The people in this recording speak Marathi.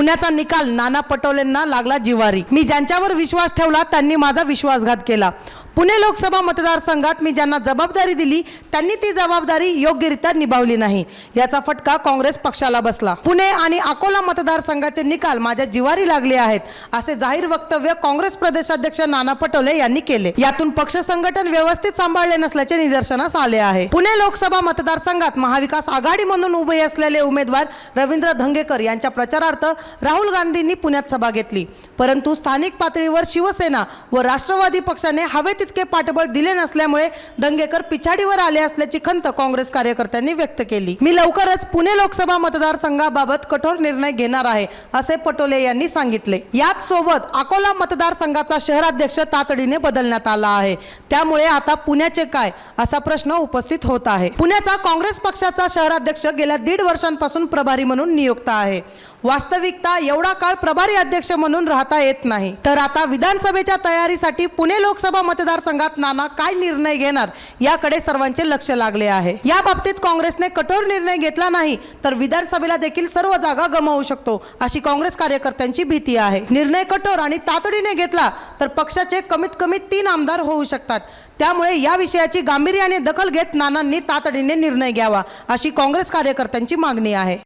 पुण्याचा निकाल नाना पटोलेंना लागला जिवारी. मी ज्यांच्यावर विश्वास ठेवला त्यांनी माझा विश्वासघात केला. पुणे लोकसभा मतदारसंघात मी ज्यांना जबाबदारी दिली त्यांनी ती जबाबदारी योग्यरित्या निभावली नाही. याचा फटका काँग्रेस पक्षाला बसला. पुणे आणि अकोला मतदारसंघाचे निकाल माझ्या जिवारी लागले आहेत असे जाहीर वक्तव्य काँग्रेस प्रदेशाध्यक्ष नाना पटोले यांनी केले. यातून पक्ष संघटन व्यवस्थित सांभाळले नसल्याचे निदर्शनास आले आहे. पुणे लोकसभा मतदारसंघात महाविकास आघाडी म्हणून उभे असलेले उमेदवार रवींद्र धंगेकर यांच्या प्रचारार्थ राहुल गांधींनी पुण्यात सभा घेतली. परंतु स्थानिक पातळीवर शिवसेना व राष्ट्रवादी पक्षाने हवेत तितके पाठबळ दिले नसल्यामुळे दंगेकर पिछाडीवर आले असल्याची खंत काँग्रेस कार्यकर्त्यांनी व्यक्त केली. मी लवकरच पुणे लोकसभा मतदारसंघाबाबत कठोर निर्णय घेणार आहे असे पटोले यांनी सांगितले. याच सोबत अकोला मतदारसंघाचा शहराध्यक्ष तातडीने बदलण्यात आला आहे. त्यामुळे आता पुण्याचे काय? असा प्रश्न उपस्थित होत आहे. पुण्याचा काँग्रेस पक्षाचा शहराध्यक्ष गेल्या दीड वर्षांपासून प्रभारी म्हणून नियुक्त आहे. वास्तविकता एवढा काळ प्रभारी अध्यक्ष म्हणून राहता येत नाही. तर आता विधानसभेच्या तयारीसाठी पुणे लोकसभा मतदारसंघात नाना काय निर्णय घेणार याकडे सर्वांचे लक्ष लागले आहे. या बाबतीत काँग्रेसने कठोर निर्णय घेतला नाही तर विधानसभेला देखील सर्व जागा गमावू शकतो अशी काँग्रेस कार्यकर्त्यांची भीती आहे. निर्णय कठोर आणि तातडीने घेतला तर पक्षाचे कमीत कमी तीन आमदार होऊ शकतात. त्यामुळे या विषयाची गांभीर्याने दखल घेत नानांनी तातडीने निर्णय घ्यावा अशी काँग्रेस कार्यकर्त्यांची मागणी आहे.